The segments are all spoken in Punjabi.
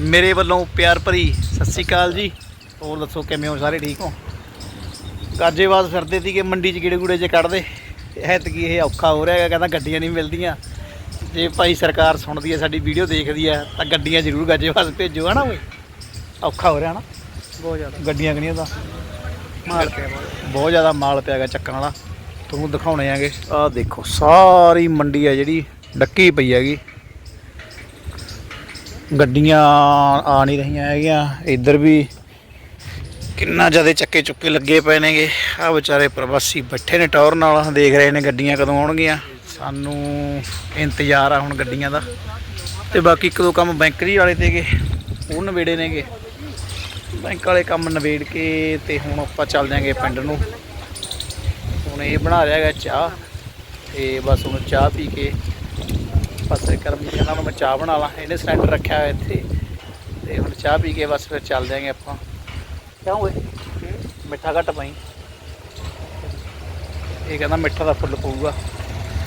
ਮੇਰੇ ਵੱਲੋਂ ਪਿਆਰ ਭਰੀ ਸਤਿ ਸ਼੍ਰੀ ਅਕਾਲ ਜੀ। ਹੋਰ ਦੱਸੋ ਕਿਵੇਂ ਹੋ? ਸਾਰੇ ਠੀਕ ਹੋ? ਗਾਜੇਵਾਦ ਫਿਰਦੇ ਸੀ ਕਿ ਮੰਡੀ 'ਚ ਗੀੜੇ ਗੂੜੇ 'ਚ ਕੱਢਦੇ ਐਤਕੀ ਇਹ ਔਖਾ ਹੋ ਰਿਹਾ ਹੈਗਾ ਕਹਿੰਦਾ ਗੱਡੀਆਂ ਨਹੀਂ ਮਿਲਦੀਆਂ। ਜੇ ਭਾਈ ਸਰਕਾਰ ਸੁਣਦੀ ਹੈ ਸਾਡੀ ਵੀਡੀਓ ਦੇਖਦੀ ਹੈ ਤਾਂ ਗੱਡੀਆਂ ਜ਼ਰੂਰ ਗਾਜੇਵਾਦ ਭੇਜੋ ਹਨਾ ਓਏ ਔਖਾ ਹੋ ਰਿਹਾ ਨਾ? ਬਹੁਤ ਜ਼ਿਆਦਾ। ਗੱਡੀਆਂ ਕਿਹੜੀਆਂ ਦਾ? ਮਾਰ ਪਿਆ ਬਹੁਤ। ਬਹੁਤ ਜ਼ਿਆਦਾ ਮਾਲ ਪਿਆ ਹੈਗਾ ਚੱਕਣ ਵਾਲਾ। ਤੁਹਾਨੂੰ ਦਿਖਾਉਣੇ ਆਗੇ ਆਹ ਦੇਖੋ ਸਾਰੀ ਮੰਡੀ ਆ ਜਿਹੜੀ ਡੱਕੀ ਪਈ ਹੈਗੀ। ਗੱਡੀਆਂ ਆ ਨਹੀਂ ਰਹੀਆਂ ਹੈਗੀਆਂ। ਇੱਧਰ ਵੀ ਕਿੰਨਾ ਜ਼ਿਆਦਾ ਚੱਕੇ ਚੁੱਕੇ ਲੱਗੇ ਪਏ ਨੇਗੇ। ਆ ਵਿਚਾਰੇ ਪ੍ਰਵਾਸੀ ਬੈਠੇ ਨੇ ਟੌਰ ਨਾਲ, ਦੇਖ ਰਹੇ ਨੇ ਗੱਡੀਆਂ ਕਦੋਂ ਆਉਣਗੀਆਂ। ਸਾਨੂੰ ਇੰਤਜ਼ਾਰ ਆ ਹੁਣ ਗੱਡੀਆਂ ਦਾ। ਤੇ ਬਾਕੀ ਇੱਕ ਦੋ ਕੰਮ ਬੈਂਕਰੀ ਵਾਲੇ ਤੇਗੇ ਉਹ ਨਵੇੜੇ ਨੇਗੇ। ਬੈਂਕ ਵਾਲੇ ਕੰਮ ਨਵੇੜ ਕੇ ਤੇ ਹੁਣ ਆਪਾਂ ਚੱਲ ਜਾਾਂਗੇ ਪਿੰਡ ਨੂੰ। ਹੁਣ ਇਹ ਬਣਾ ਰਿਹਾ ਹੈਗਾ ਚਾਹ, ਤੇ ਬਸ ਹੁਣ ਚਾਹ ਪੀ ਕੇ ਪਾਸੇ ਕਰਮ ਜੀ ਕਹਿੰਦਾ ਮੈਂ ਚਾਹ ਬਣਾ ਲਾਂ ਇਹਨੇ ਸਿਲੰਡਰ ਰੱਖਿਆ ਹੋਇਆ ਇੱਥੇ। ਤੇ ਹੁਣ ਚਾਹ ਪੀ ਕੇ ਬਸ ਫਿਰ ਚੱਲ ਜਾਾਂਗੇ ਆਪਾਂ। ਕਿਉਂ ਓਏ? ਮਿੱਠਾ ਘੱਟ ਪਾਈ। ਇਹ ਕਹਿੰਦਾ ਮਿੱਠਾ ਦਾ ਫੁੱਲ ਪਊਗਾ।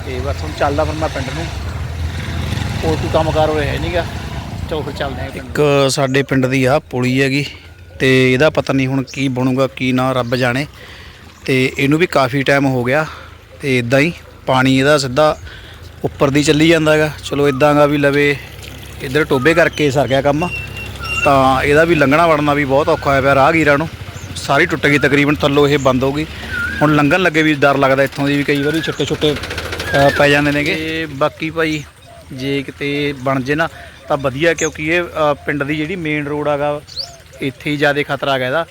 ਤੇ ਬਸ ਹੁਣ ਚੱਲਦਾ ਫਿਰ ਮੈਂ ਪਿੰਡ ਨੂੰ। ਹੋਰ ਕੋਈ ਕੰਮਕਾਰ ਹੋਇਆ ਹੈ ਨਹੀਂਗਾ ਚਲੋ ਫਿਰ ਚੱਲਦੇ ਆਂ ਇੱਕ ਸਾਡੇ ਪਿੰਡ ਦੀ ਆ ਪੁਲੀ ਹੈਗੀ। ਤੇ ਇਹਦਾ ਪਤਾ ਨਹੀਂ ਹੁਣ ਕੀ ਬਣੂਗਾ, ਕੀ ਨਾ, ਰੱਬ ਜਾਣੇ। ਤੇ ਇਹਨੂੰ ਵੀ ਕਾਫੀ ਟਾਈਮ ਹੋ ਗਿਆ। ਤੇ ਇਦਾਂ ਹੀ ਪਾਣੀ ਇਹਦਾ ਸਿੱਧਾ ਉੱਪਰ ਦੀ ਚੱਲੀ ਜਾਂਦਾ ਹੈਗਾ। ਚਲੋ ਇਦਾਂ ਗਾ ਵੀ ਲਵੇ, ਇੱਧਰ ਟੋਬੇ ਕਰਕੇ ਸਰ ਗਿਆ ਕੰਮ। ਤਾਂ ਇਹਦਾ ਵੀ ਲੰਘਣਾ ਵੜਨਾ ਵੀ ਬਹੁਤ ਔਖਾ ਹੋਇਆ ਪਿਆ ਰਾਹਗੀਰਾਂ ਨੂੰ। ਸਾਰੀ ਟੁੱਟ ਗਈ ਤਕਰੀਬਨ, ਥੱਲੋਂ ਇਹ ਬੰਦ ਹੋ ਗਈ। ਹੁਣ ਲੰਘਣ ਲੱਗੇ ਵੀ ਡਰ ਲੱਗਦਾ ਇੱਥੋਂ ਦੀ ਵੀ ਕਈ ਵਾਰੀ ਛੋਟੇ ਛੋਟੇ ਪੈ ਜਾਂਦੇ ਨੇਗੇ। ਤੇ ਬਾਕੀ ਭਾਈ, ਜੇ ਕਿਤੇ ਬਣ ਜੇ ਨਾ, ਤਾਂ ਵਧੀਆ ਕਿਉਂਕਿ ਇਹ ਪਿੰਡ ਦੀ ਜਿਹੜੀ ਮੇਨ ਰੋਡ ਹੈਗਾ, ਇੱਥੇ ਹੀ ਜ਼ਿਆਦਾ ਖਤਰਾ ਹੈਗਾ ਇਹਦਾ।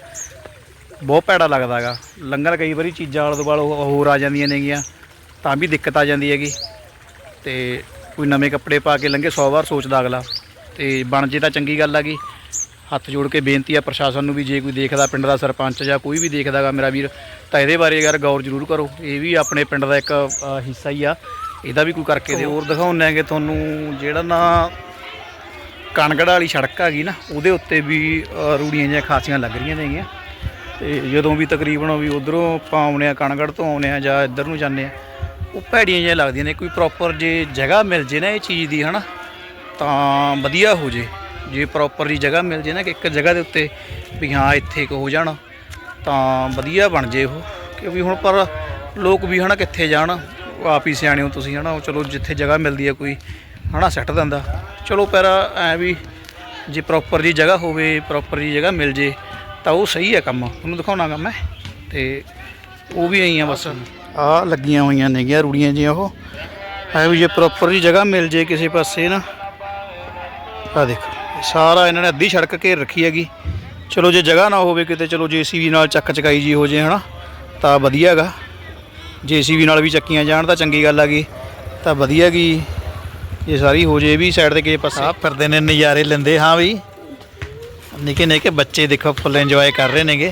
ਬਹੁਤ ਭੈੜਾ ਲੱਗਦਾ ਹੈਗਾ। ਲੰਘਣ ਕਈ ਵਾਰੀ ਚੀਜ਼ਾਂ ਆਲੇ ਦੁਆਲੇ ਹੋ- ਹੋਰ ਆ ਜਾਂਦੀਆਂ ਨੇਗੀਆਂ। ਤਾਂ ਵੀ ਦਿੱਕਤ ਆ ਜਾਂਦੀ ਹੈਗੀ। ਤੇ ਕੋਈ ਨਵੇਂ ਕੱਪੜੇ ਪਾ ਕੇ ਲੰਘੇ 100 ਵਾਰ ਸੋਚਦਾ ਅਗਲਾ। ਤੇ ਬਣ ਜੇ ਤਾਂ ਚੰਗੀ ਗੱਲ ਹੈਗੀ ਹੱਥ ਜੋੜ ਕੇ ਬੇਨਤੀ ਆ ਪ੍ਰਸ਼ਾਸਨ ਨੂੰ ਵੀ ਜੇ ਕੋਈ ਦੇਖਦਾ ਪਿੰਡ ਦਾ ਸਰਪੰਚ ਜਾਂ ਕੋਈ ਵੀ ਦੇਖਦਾਗਾ ਮੇਰਾ ਵੀਰ ਤਾਂ ਇਹਦੇ ਬਾਰੇ ਯਾਰ ਗੌਰ ਜ਼ਰੂਰ ਕਰੋ। ਇਹ ਵੀ ਆਪਣੇ ਪਿੰਡ ਦਾ ਇੱਕ ਅ, ਹਿੱਸਾ ਹੀ ਆ। ਇਹਦਾ ਵੀ ਕੋਈ ਕਰਕੇ ਦੇ ਹੋਰ ਦਿਖਾਉਂਦੇ ਆਂਗੇ ਤੁਹਾਨੂੰ ਜਿਹੜਾ ਨਾ ਕਣਗੜ ਵਾਲੀ ਸੜਕ ਹੈਗੀ ਨਾ ਉਹਦੇ ਉੱਤੇ ਵੀ ਅ, ਰੂੜੀਆਂ ਜਿਹੀਆਂ ਖਾਸੀਆਂ ਲੱਗ ਰਹੀਆਂ ਨੇਗੀਆਂ ਤੇ ਜਦੋਂ ਵੀ ਤਕਰੀਬਨ ਵੀ ਉਧਰੋਂ ਆਪਾਂ ਆਉਂਦੇ ਆ ਕਣਗੜ ਤੋਂ ਆਉਂਦੇ ਆ ਜਾਂ ਇੱਧਰ ਨੂੰ ਜਾਂਦੇ ਆ ਉਹ ਭੈੜੀਆਂ ਜਿਹੀਆਂ ਲੱਗਦੀਆਂ ਨੇ, ਕੋਈ ਪ੍ਰੋਪਰ ਜੇ ਜਗ੍ਹਾ ਮਿਲ ਜੇ ਨਾ ਇਹ ਚੀਜ਼ ਦੀ, ਹਨਾ, ਤਾਂ ਵਧੀਆ ਹੋ ਜੇ। ਜੇ ਪ੍ਰੋਪਰ ਜੀ ਜਗ੍ਹਾ ਮਿਲ ਜੇ ਨਾ, ਕਿ ਇੱਕ ਜਗ੍ਹਾ ਦੇ ਉੱਤੇ ਵੀ ਹਾਂ, ਇੱਥੇ ਕੋ ਹੋ ਜਾਣ, ਤਾਂ ਵਧੀਆ ਬਣ ਜੇ ਉਹ। ਕਿਉਂਕਿ ਹੁਣ ਪਰ ਲੋਕ ਵੀ, ਹਨਾ, ਕਿੱਥੇ ਜਾਣ, ਆਪ ਹੀ ਸਿਆਣੇ ਹੋ ਤੁਸੀਂ, ਹਨਾ, ਉਹ ਚਲੋ ਜਿੱਥੇ ਜਗ੍ਹਾ ਮਿਲਦੀ ਹੈ ਕੋਈ, ਹਨਾ, ਸੱਟ ਦਿੰਦਾ। ਚਲੋ ਪਰ ਐ ਵੀ ਜੇ ਪ੍ਰੋਪਰ ਜੀ ਜਗ੍ਹਾ ਹੋਵੇ ਪ੍ਰੋਪਰ ਜੀ ਜਗ੍ਹਾ ਮਿਲ ਜੇ, ਤਾਂ ਉਹ ਸਹੀ ਹੈ ਕੰਮ। ਤੁਹਾਨੂੰ ਕੰਮ ਹੈ ਤੇ ਉਹ ਵੀ ਆਈਆਂ ਬਸ। ਆ ਲੱਗੀਆਂ ਹੋਈਆਂ ਨੇਗੀਆਂ ਰੂੜੀਆਂ ਜਿਹੀਆਂ ਉਹ। ਐਵੇਂ ਜੇ ਪ੍ਰੋਪਰ ਜੀ ਜਗ੍ਹਾ ਮਿਲ ਜੇ ਕਿਸੇ ਪਾਸੇ ਨਾ। ਆ ਦੇਖੋ, ਸਾਰਾ ਇਹਨਾਂ ਨੇ ਅੱਧੀ ਸੜਕ ਘੇਰ ਰੱਖੀ ਹੈਗੀ। ਚਲੋ ਜੇ ਜਗ੍ਹਾ ਨਾ ਹੋਵੇ ਕਿਤੇ, ਚਲੋ ਜੀਸੀਬੀ ਨਾਲ ਚੱਕ ਚਕਾਈ ਜੀ ਹੋ ਜੇ, ਹਨਾ, ਤਾਂ ਵਧੀਆ ਹੈਗਾ। ਜੀਸੀਬੀ ਨਾਲ ਵੀ ਚੱਕੀਆਂ ਜਾਣ ਤਾਂ ਚੰਗੀ ਗੱਲ ਹੈਗੀ, ਤਾਂ ਵਧੀਆ ਗੀ ਇਹ ਸਾਰੀ ਹੋ ਜੇ ਵੀ ਸਾਈਡ ਤੇ ਕਿਸੇ ਪਾਸੇ। ਆ ਫਿਰਦੇ ਨੇ, ਨਜ਼ਾਰੇ ਲੈਂਦੇ, ਹਾਂ ਵੀ ਨਿੱਕੇ ਨਿੱਕੇ ਬੱਚੇ ਦੇਖੋ ਫੁੱਲ ਇੰਜੋਏ ਕਰ ਰਹੇ ਨੇਗੇ।